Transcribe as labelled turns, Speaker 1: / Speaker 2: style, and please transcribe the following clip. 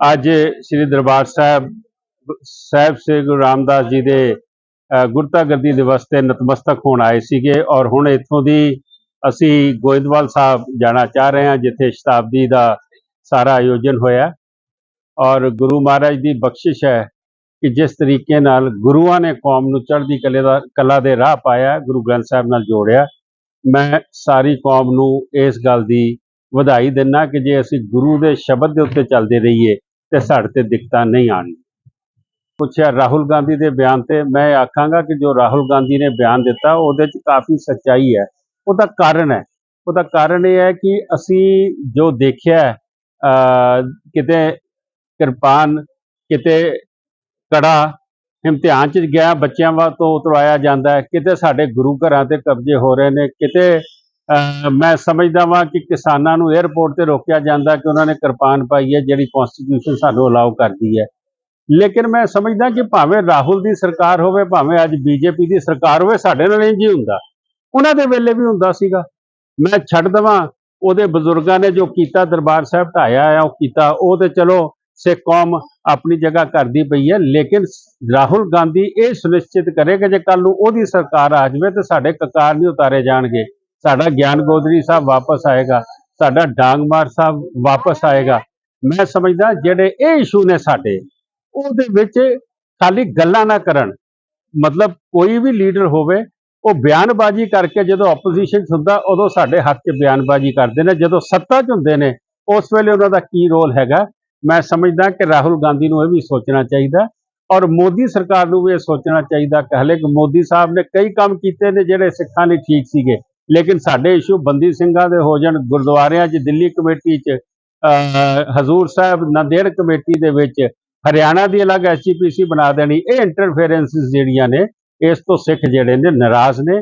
Speaker 1: ਅੱਜ ਸ੍ਰੀ ਦਰਬਾਰ ਸਾਹਿਬ ਸਾਹਿਬ ਸ੍ਰੀ ਗੁਰੂ ਰਾਮਦਾਸ ਜੀ ਦੇ ਗੁਰਤਾ ਗੱਦੀ ਦਿਵਸ ਤੇ ਨਤਮਸਤਕ ਹੋਣ ਆਏ ਸੀਗੇ ਔਰ ਹੁਣ ਇੱਥੋਂ ਦੀ ਅਸੀਂ ਗੋਇੰਦਵਾਲ ਸਾਹਿਬ ਜਾਣਾ ਚਾਹ ਰਹੇ ਹਾਂ, ਜਿੱਥੇ ਸ਼ਤਾਬਦੀ ਦਾ ਸਾਰਾ ਆਯੋਜਨ ਹੋਇਆ। ਔਰ ਗੁਰੂ ਮਹਾਰਾਜ ਦੀ ਬਖਸ਼ਿਸ਼ ਹੈ ਕਿ ਜਿਸ ਤਰੀਕੇ ਨਾਲ ਗੁਰੂਆਂ ਨੇ ਕੌਮ ਨੂੰ ਚੜ੍ਹਦੀ ਕਲੇ ਦਾ, ਕਲਾ ਦੇ ਰਾਹ ਪਾਇਆ, ਗੁਰੂ ਗ੍ਰੰਥ ਸਾਹਿਬ ਨਾਲ ਜੋੜਿਆ। ਮੈਂ ਸਾਰੀ ਕੌਮ ਨੂੰ ਇਸ ਗੱਲ ਦੀ ਵਧਾਈ ਦਿੰਦਾ ਕਿ ਜੇ ਅਸੀਂ ਗੁਰੂ ਦੇ ਸ਼ਬਦ ਦੇ ਉੱਤੇ ਚੱਲਦੇ ਰਹੀਏ ਤੇ ਸਾਡੇ ਤੇ ਦਿੱਕਤਾਂ ਨਹੀਂ ਆਉਣਗੀਆਂ ਪੁੱਛਿਆ ਰਾਹੁਲ ਗਾਂਧੀ ਦੇ ਬਿਆਨ ਤੇ, ਮੈਂ ਆਖਾਂਗਾ ਕਿ ਜੋ ਰਾਹੁਲ ਗਾਂਧੀ ਨੇ ਬਿਆਨ ਦਿੱਤਾ, ਉਹਦੇ 'ਚ ਕਾਫੀ ਸੱਚਾਈ ਹੈ। ਉਹਦਾ ਕਾਰਨ ਹੈ। ਉਹਦਾ ਕਾਰਨ ਇਹ ਹੈ ਕਿ ਅਸੀਂ ਜੋ ਦੇਖਿਆ ਕਿਤੇ ਕਿਰਪਾਨ, ਕਿਤੇ ਕੜਾ, ਇਮਤਿਹਾਨ 'ਚ ਗਿਆ, ਬੱਚਿਆਂ ਵਾ ਤੋਂ ਉਤਰਵਾਇਆ ਜਾਂਦਾ ਹੈ, ਕਿਤੇ ਸਾਡੇ ਗੁਰੂ ਘਰਾਂ ਤੇ ਕਬਜ਼ੇ ਹੋ ਰਹੇ ਨੇ, ਕਿਤੇ ਮੈਂ ਸਮਝਦਾ ਵਾਂ ਕਿ ਕਿਸਾਨਾਂ ਨੂੰ 에ਅਰਪੋਰਟ ਤੇ ਰੋਕਿਆ ਜਾਂਦਾ ਕਿ ਉਹਨਾਂ ਨੇ ਕਿਰਪਾਨ ਪਾਈ ਹੈ, ਜਿਹੜੀ ਕਨਸਟੀਟਿਊਸ਼ਨ ਸਾਨੂੰ ਅਲਾਉ ਕਰਦੀ ਹੈ। ਲੇਕਿਨ ਮੈਂ ਸਮਝਦਾ ਕਿ ਭਾਵੇਂ ਰਾਹੁਲ ਦੀ ਸਰਕਾਰ ਹੋਵੇ, ਭਾਵੇਂ ਅੱਜ ਬੀਜੇਪੀ ਦੀ ਸਰਕਾਰ ਹੋਵੇ, ਸਾਡੇ ਨਾਲ ਇੰਝ ਹੀ ਹੁੰਦਾ। ਉਹਨਾਂ ਦੇ ਵੇਲੇ ਵੀ ਹੁੰਦਾ ਸੀਗਾ। ਮੈਂ ਛੱਡ ਦਵਾਂ, ਉਹਦੇ ਬਜ਼ੁਰਗਾਂ ਨੇ ਜੋ ਕੀਤਾ, ਦਰਬਾਰ ਸਾਹਿਬ ਢਾਇਆ ਆ, ਉਹ ਕੀਤਾ, ਉਹ ਤੇ ਚਲੋ ਸਿੱਖ ਕੌਮ ਆਪਣੀ ਜਗ੍ਹਾ ਕਰਦੀ ਪਈ ਹੈ, ਲੇਕਿਨ ਰਾਹੁਲ ਗਾਂਧੀ ਇਹ ਸੁਨਿਸ਼ਚਿਤ ਕਰੇ ਕਿ ਜੇ ਕੱਲ ਨੂੰ ਉਹਦੀ ਸਰਕਾਰ ਆ ਜਾਵੇ ਤੇ ਸਾਡੇ ਕਕਾਰ ਨਹੀਂ ਉਤਾਰੇ ਜਾਣਗੇ। ਸਾਡਾ ਗਿਆਨ ਗੋਦਰੀ ਸਾਹਿਬ ਵਾਪਸ ਆਏਗਾ, ਸਾਡਾ ਡਾਂਗਮਾਰ ਸਾਹਿਬ ਵਾਪਸ ਆਏਗਾ। ਮੈਂ ਸਮਝਦਾ ਜਿਹੜੇ ਇਹ ਇਸ਼ੂ ਨੇ ਸਾਡੇ, ਉਹਦੇ ਵਿੱਚ ਖਾਲੀ ਗੱਲਾਂ ਨਾ ਕਰਨ। ਮਤਲਬ ਕੋਈ ਵੀ ਲੀਡਰ ਹੋਵੇ, ਉਹ ਬਿਆਨਬਾਜ਼ੀ ਕਰਕੇ ਜਦੋਂ ਆਪੋਜੀਸ਼ਨ ਹੁੰਦਾ, ਉਦੋਂ ਸਾਡੇ ਹੱਥ 'ਚ ਬਿਆਨਬਾਜ਼ੀ ਕਰਦੇ ਨੇ। ਜਦੋਂ ਸੱਤਾ 'ਚ ਹੁੰਦੇ ਨੇ, ਉਸ ਵੇਲੇ ਉਹਨਾਂ ਦਾ ਕੀ ਰੋਲ ਹੈਗਾ? ਮੈਂ ਸਮਝਦਾ ਕਿ ਰਾਹੁਲ ਗਾਂਧੀ ਨੂੰ ਇਹ ਵੀ ਸੋਚਣਾ ਚਾਹੀਦਾ ਔਰ ਮੋਦੀ ਸਰਕਾਰ ਨੂੰ ਵੀ ਇਹ ਸੋਚਣਾ ਚਾਹੀਦਾ। ਕਿ ਹਲੇ ਕਿ ਮੋਦੀ ਸਾਹਿਬ ਨੇ ਕਈ ਕੰਮ ਕੀਤੇ ਨੇ ਜਿਹੜੇ ਸਿੱਖਾਂ ਲਈ ਠੀਕ ਸੀਗੇ। ਲੇਕਿਨ ਸਾਡੇ ਇਸ਼ੂ ਬੰਦੀ ਸਿੰਘਾਂ ਦੇ ਹੋ ਜਾਣ ਗੁਰਦੁਆਰਿਆਂ 'ਚ ਦਿੱਲੀ ਕਮੇਟੀ 'ਚ ਅਹ, ਹਜ਼ੂਰ ਸਾਹਿਬ ਨੰਦੇੜ ਕਮੇਟੀ ਦੇ ਵਿੱਚ ਹਰਿਆਣਾ ਦੀ ਅਲੱਗ ਐਸਜੀਪੀਸੀ ਬਣਾ ਦੇਣੀ। ਇਹ ਇੰਟਰਫੇਰੈਂਸਿਸ ਜਿਹੜੀਆਂ ਨੇ ਇਸ ਤੋਂ ਸਿੱਖ ਜਿਹੜੇ ਨੇ ਨਾਰਾਜ਼ ਨੇ।